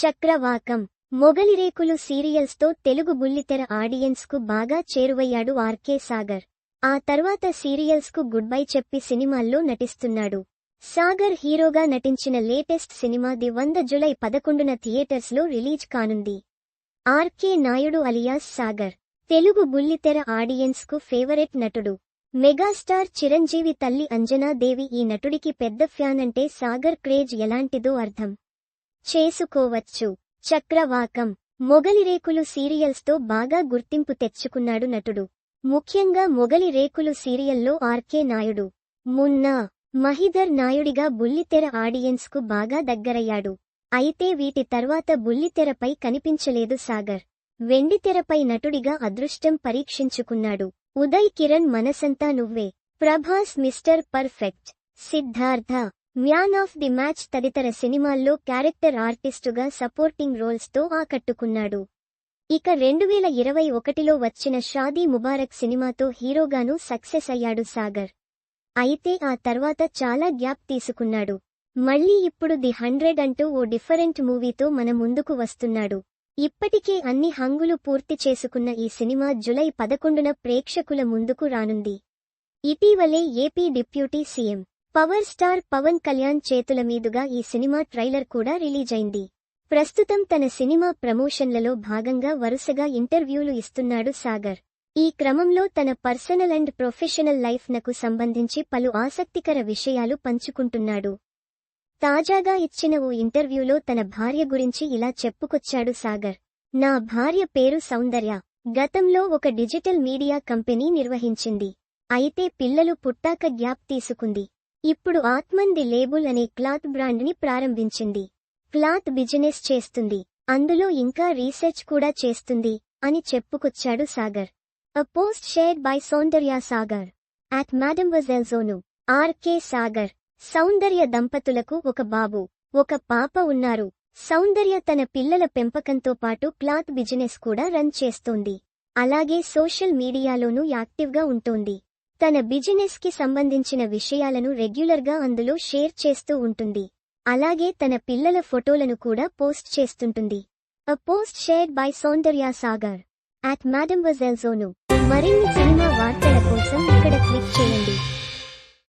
చక్రవాకం. మొగలిరేకులు సీరియల్స్తో తెలుగు బుల్లితెర ఆడియన్స్కు బాగా చేరువయ్యాడు ఆర్కే సాగర్. ఆ తర్వాత సీరియల్స్కు గుడ్ బై చెప్పి సినిమాల్లో నటిస్తున్నాడు. సాగర్ హీరోగా నటించిన లేటెస్ట్ సినిమా ది వంద జులై పదకొండున థియేటర్స్లో రిలీజ్ కానుంది. RK Naidu alias Sagar. Telugu బుల్లితెర ఆడియన్స్కు ఫేవరెట్ నటుడు. మెగాస్టార్ చిరంజీవి తల్లి అంజనాదేవి ఈ నటుడికి పెద్ద ఫ్యాన్ అంటే సాగర్ క్రేజ్ ఎలాంటిదో అర్థం. చేసుకోవచ్చు. చక్రవాకం. మొగలి రేకులు సీరియల్స్తో బాగా గుర్తింపు తెచ్చుకున్నాడు నటుడు. ముఖ్యంగా మొగలి రేకులు సీరియల్లో ఆర్కే నాయుడు. మున్నా. మహిధర్ నాయుడిగా బుల్లితెర ఆడియన్స్కు బాగా దగ్గరయ్యాడు. అయితే వీటి తర్వాత బుల్లితెరపై కనిపించలేదు సాగర్. వెండితెరపై నటుడిగా అదృష్టం పరీక్షించుకున్నాడు. Uday Kiran Manasantha Nuvve. Prabhas mister perfect. Siddhartha. Man of the match తదితర సినిమాల్లో క్యారెక్టర్ ఆర్టిస్టుగా సపోర్టింగ్ రోల్స్తో ఆకట్టుకున్నాడు. ఇక రెండు వేల ఇరవై ఒకటిలో వచ్చిన షాదీ ముబారక్ సినిమాతో హీరోగాను సక్సెస్ అయ్యాడు సాగర్. అయితే ఆ తర్వాత చాలా గ్యాప్ తీసుకున్నాడు. మళ్ళీ ఇప్పుడు ది హండ్రెడ్ అంటూ ఓ డిఫరెంట్ మూవీతో మన ముందుకు వస్తున్నాడు. ఇప్పటికే అన్ని హంగులు పూర్తి చేసుకున్న ఈ సినిమా జులై పదకొండున ప్రేక్షకుల ముందుకు రానుంది. ఇటీవలే AP deputy CM power star Pawan Kalyan చేతుల మీదుగా ఈ సినిమా ట్రైలర్ కూడా రిలీజ్ అయింది ప్రస్తుతం తన సినిమా ప్రమోషన్లలో భాగంగా వరుసగా ఇంటర్వ్యూలు ఇస్తున్నాడు సాగర్. ఈ క్రమంలో తన పర్సనల్ అండ్ ప్రొఫెషనల్ లైఫ్ నకు సంబంధించి పలు ఆసక్తికర విషయాలు పంచుకుంటున్నాడు. తాజాగా ఇచ్చిన ఓ ఇంటర్వ్యూలో తన భార్య గురించి ఇలా చెప్పుకొచ్చాడు సాగర్. నా భార్య పేరు సౌందర్య. గతంలో ఒక డిజిటల్ మీడియా కంపెనీ నిర్వహించింది. అయితే పిల్లలు పుట్టాక గ్యాప్ తీసుకుంది. ఇప్పుడు ఆత్మంది లేబుల్ అనే క్లాత్ బ్రాండ్ని ప్రారంభించింది. క్లాత్ బిజినెస్ చేస్తుంది. అందులో ఇంకా రీసెర్చ్ కూడా చేస్తుంది అని చెప్పుకొచ్చాడు Sagar. A post shared by Soundarya Sagar at మాడమ్ వజెల్జోను ఆర్కే సాగర్ సౌందర్య దంపతులకు ఒక బాబు ఒక పాప ఉన్నారు. సౌందర్య తన పిల్లల పెంపకంతో పాటు క్లాత్ బిజినెస్ కూడా రన్ చేస్తోంది. అలాగే సోషల్ మీడియాలోనూ యాక్టివ్గా ఉంటోంది. తన బిజినెస్కి సంబంధించిన విషయాలను రెగ్యులర్గా అందులో షేర్ చేస్తూ ఉంటుంది. అలాగే తన పిల్లల ఫోటోలను కూడా పోస్ట్ చేస్తుంటుంది. A post shared by Soundarya Sagar at మాడమ్ వజెల్జోను మరిన్ని సినిమా వార్తల కోసం ఇక్కడ క్లిక్ చేయండి.